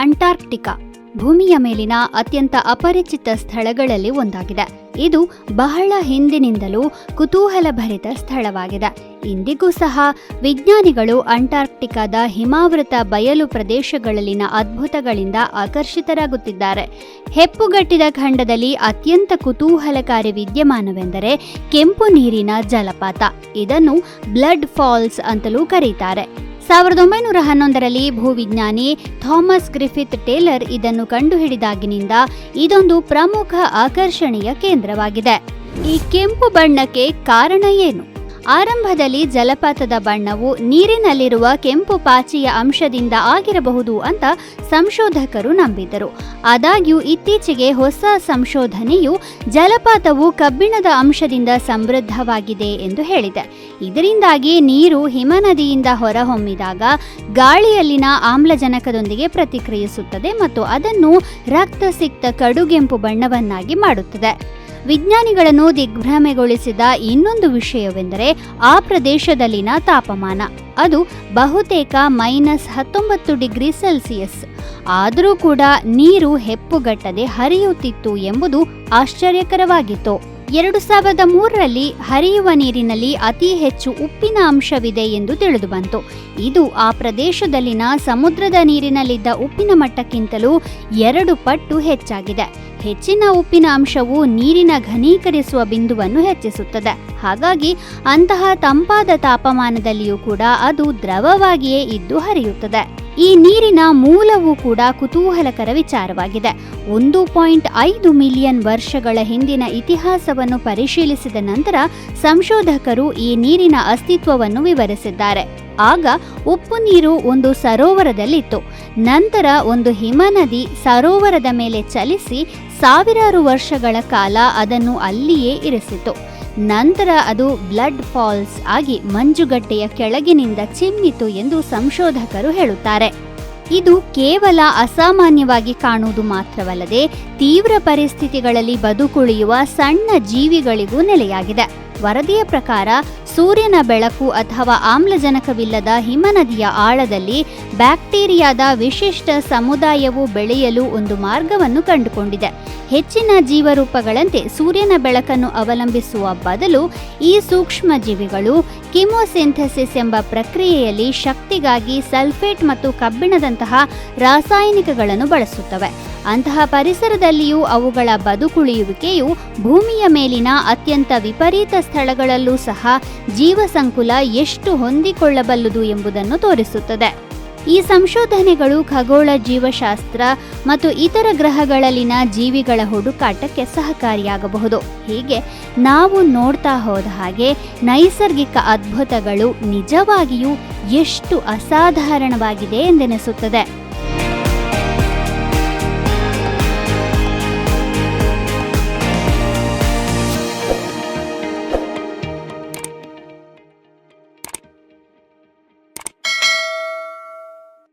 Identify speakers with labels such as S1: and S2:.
S1: ಅಂಟಾರ್ಕ್ಟಿಕಾ, ಭೂಮಿಯ ಮೇಲಿನ ಅತ್ಯಂತ ಅಪರಿಚಿತ ಸ್ಥಳಗಳಲ್ಲಿ ಒಂದಾಗಿದೆ. ಇದು ಬಹಳ ಹಿಂದಿನಿಂದಲೂ ಕುತೂಹಲಭರಿತ ಸ್ಥಳವಾಗಿದೆ. ಇಂದಿಗೂ ಸಹ ವಿಜ್ಞಾನಿಗಳು ಅಂಟಾರ್ಕ್ಟಿಕಾದ ಹಿಮಾವೃತ ಬಯಲು ಪ್ರದೇಶಗಳಲ್ಲಿನ ಅದ್ಭುತಗಳಿಂದ ಆಕರ್ಷಿತರಾಗುತ್ತಿದ್ದಾರೆ. ಹೆಪ್ಪುಗಟ್ಟಿದ ಖಂಡದಲ್ಲಿ ಅತ್ಯಂತ ಕುತೂಹಲಕಾರಿ ವಿದ್ಯಮಾನವೆಂದರೆ ಕೆಂಪು ನೀರಿನ ಜಲಪಾತ. ಇದನ್ನು ಬ್ಲಡ್ ಫಾಲ್ಸ್ ಅಂತಲೂ ಕರೀತಾರೆ. ಸಾವಿರದ ಒಂಬೈನೂರ ಹನ್ನೊಂದರಲ್ಲಿ ಭೂವಿಜ್ಞಾನಿ ಥಾಮಸ್ ಗ್ರಿಫಿತ್ ಟೇಲರ್ ಇದನ್ನು ಕಂಡುಹಿಡಿದಾಗಿನಿಂದ ಇದೊಂದು ಪ್ರಮುಖ ಆಕರ್ಷಣೆಯ ಕೇಂದ್ರವಾಗಿದೆ. ಈ ಕೆಂಪು ಬಣ್ಣಕ್ಕೆ ಕಾರಣ ಏನು? ಆರಂಭದಲ್ಲಿ ಜಲಪಾತದ ಬಣ್ಣವು ನೀರಿನಲ್ಲಿರುವ ಕೆಂಪು ಪಾಚಿಯ ಅಂಶದಿಂದ ಆಗಿರಬಹುದು ಅಂತ ಸಂಶೋಧಕರು ನಂಬಿದ್ದರು. ಆದಾಗ್ಯೂ ಇತ್ತೀಚೆಗೆ ಹೊಸ ಸಂಶೋಧನೆಯು ಜಲಪಾತವು ಕಬ್ಬಿಣದ ಅಂಶದಿಂದ ಸಮೃದ್ಧವಾಗಿದೆ ಎಂದು ಹೇಳಿದೆ. ಇದರಿಂದಾಗಿ ನೀರು ಹಿಮನದಿಯಿಂದ ಹೊರಹೊಮ್ಮಿದಾಗ ಗಾಳಿಯಲ್ಲಿನ ಆಮ್ಲಜನಕದೊಂದಿಗೆ ಪ್ರತಿಕ್ರಿಯಿಸುತ್ತದೆ ಮತ್ತು ಅದನ್ನು ರಕ್ತಸಿಕ್ತ ಕಡುಗೆಂಪು ಬಣ್ಣವನ್ನಾಗಿ ಮಾಡುತ್ತದೆ. ವಿಜ್ಞಾನಿಗಳನ್ನು ದಿಗ್ಭ್ರಮೆಗೊಳಿಸಿದ ಇನ್ನೊಂದು ವಿಷಯವೆಂದರೆ ಆ ಪ್ರದೇಶದಲ್ಲಿನ ತಾಪಮಾನ. ಅದು ಬಹುತೇಕ ಮೈನಸ್ ಹತ್ತೊಂಬತ್ತು ಡಿಗ್ರಿ ಸೆಲ್ಸಿಯಸ್. ಆದರೂ ಕೂಡ ನೀರು ಹೆಪ್ಪುಗಟ್ಟದೆ ಹರಿಯುತ್ತಿತ್ತು ಎಂಬುದು ಆಶ್ಚರ್ಯಕರವಾಗಿತ್ತು. ಎರಡು ಸಾವಿರದ ಮೂರರಲ್ಲಿ ಹರಿಯುವ ನೀರಿನಲ್ಲಿ ಅತಿ ಹೆಚ್ಚು ಉಪ್ಪಿನ ಅಂಶವಿದೆ ಎಂದು ತಿಳಿದುಬಂತು. ಇದು ಆ ಪ್ರದೇಶದಲ್ಲಿನ ಸಮುದ್ರದ ನೀರಿನಲ್ಲಿದ್ದ ಉಪ್ಪಿನ ಮಟ್ಟಕ್ಕಿಂತಲೂ ಎರಡು ಪಟ್ಟು ಹೆಚ್ಚಾಗಿದೆ. ಹೆಚ್ಚಿನ ಉಪ್ಪಿನ ಅಂಶವು ನೀರಿನ ಘನೀಕರಿಸುವ ಬಿಂದುವನ್ನು ಹೆಚ್ಚಿಸುತ್ತದೆ. ಹಾಗಾಗಿ ಅಂತಹ ತಂಪಾದ ತಾಪಮಾನದಲ್ಲಿಯೂ ಕೂಡ ಅದು ದ್ರವವಾಗಿಯೇ ಇದ್ದು ಹರಿಯುತ್ತದೆ. ಈ ನೀರಿನ ಮೂಲವೂ ಕೂಡ ಕುತೂಹಲಕರ ವಿಚಾರವಾಗಿದೆ. ಒಂದು ಪಾಯಿಂಟ್ ಐದು ಮಿಲಿಯನ್ ವರ್ಷಗಳ ಹಿಂದಿನ ಇತಿಹಾಸವನ್ನು ಪರಿಶೀಲಿಸಿದ ನಂತರ ಸಂಶೋಧಕರು ಈ ನೀರಿನ ಅಸ್ತಿತ್ವವನ್ನು ವಿವರಿಸಿದ್ದಾರೆ. ಆಗ ಉಪ್ಪು ನೀರು ಒಂದು ಸರೋವರದಲ್ಲಿತ್ತು. ನಂತರ ಒಂದು ಹಿಮನದಿ ಸರೋವರದ ಮೇಲೆ ಚಲಿಸಿ ಸಾವಿರಾರು ವರ್ಷಗಳ ಕಾಲ ಅದನ್ನು ಅಲ್ಲಿಯೇ ಇರಿಸಿತು ನಂತರ ಅದು ಬ್ಲಡ್ ಫಾಲ್ಸ್ ಆಗಿ ಮಂಜುಗಡ್ಡೆಯ ಕೆಳಗಿನಿಂದ ಚಿಮ್ಮಿತು ಎಂದು ಸಂಶೋಧಕರು ಹೇಳುತ್ತಾರೆ. ಇದು ಕೇವಲ ಅಸಾಮಾನ್ಯವಾಗಿ ಕಾಣುವುದು ಮಾತ್ರವಲ್ಲದೆ ತೀವ್ರ ಪರಿಸ್ಥಿತಿಗಳಲ್ಲಿ ಬದುಕುಳಿಯುವ ಸಣ್ಣ ಜೀವಿಗಳಿಗೂ ನೆಲೆಯಾಗಿದೆ. ವರದಿಯ ಪ್ರಕಾರ ಸೂರ್ಯನ ಬೆಳಕು ಅಥವಾ ಆಮ್ಲಜನಕವಿಲ್ಲದ ಹಿಮನದಿಯ ಆಳದಲ್ಲಿ ಬ್ಯಾಕ್ಟೀರಿಯಾದ ವಿಶಿಷ್ಟ ಸಮುದಾಯವು ಬೆಳೆಯಲು ಒಂದು ಮಾರ್ಗವನ್ನು ಕಂಡುಕೊಂಡಿದೆ. ಹೆಚ್ಚಿನ ಜೀವರೂಪಗಳಂತೆ ಸೂರ್ಯನ ಬೆಳಕನ್ನು ಅವಲಂಬಿಸುವ ಬದಲು ಈ ಸೂಕ್ಷ್ಮ ಜೀವಿಗಳು ಕಿಮೋಸಿಂಥೆಸಿಸ್ ಎಂಬ ಪ್ರಕ್ರಿಯೆಯಲ್ಲಿ ಶಕ್ತಿಗಾಗಿ ಸಲ್ಫೇಟ್ ಮತ್ತು ಕಬ್ಬಿಣದಂತಹ ರಾಸಾಯನಿಕಗಳನ್ನು ಬಳಸುತ್ತವೆ. ಅಂತಹ ಪರಿಸರದಲ್ಲಿಯೂ ಅವುಗಳ ಬದುಕುಳಿಯುವಿಕೆಯು ಭೂಮಿಯ ಮೇಲಿನ ಅತ್ಯಂತ ವಿಪರೀತ ಸ್ಥಳಗಳಲ್ಲೂ ಸಹ ಜೀವಸಂಕುಲ ಎಷ್ಟು ಹೊಂದಿಕೊಳ್ಳಬಲ್ಲದು ಎಂಬುದನ್ನು ತೋರಿಸುತ್ತದೆ. ಈ ಸಂಶೋಧನೆಗಳು ಖಗೋಳ ಜೀವಶಾಸ್ತ್ರ ಮತ್ತು ಇತರ ಗ್ರಹಗಳಲ್ಲಿನ ಜೀವಿಗಳ ಹುಡುಕಾಟಕ್ಕೆ ಸಹಕಾರಿಯಾಗಬಹುದು. ಹೀಗೆ ನಾವು ನೋಡ್ತಾ ಹೋದ ಹಾಗೆ ನೈಸರ್ಗಿಕ ಅದ್ಭುತಗಳು ನಿಜವಾಗಿಯೂ ಎಷ್ಟು ಅಸಾಧಾರಣವಾಗಿದೆ ಎಂದೆನಿಸುತ್ತದೆ.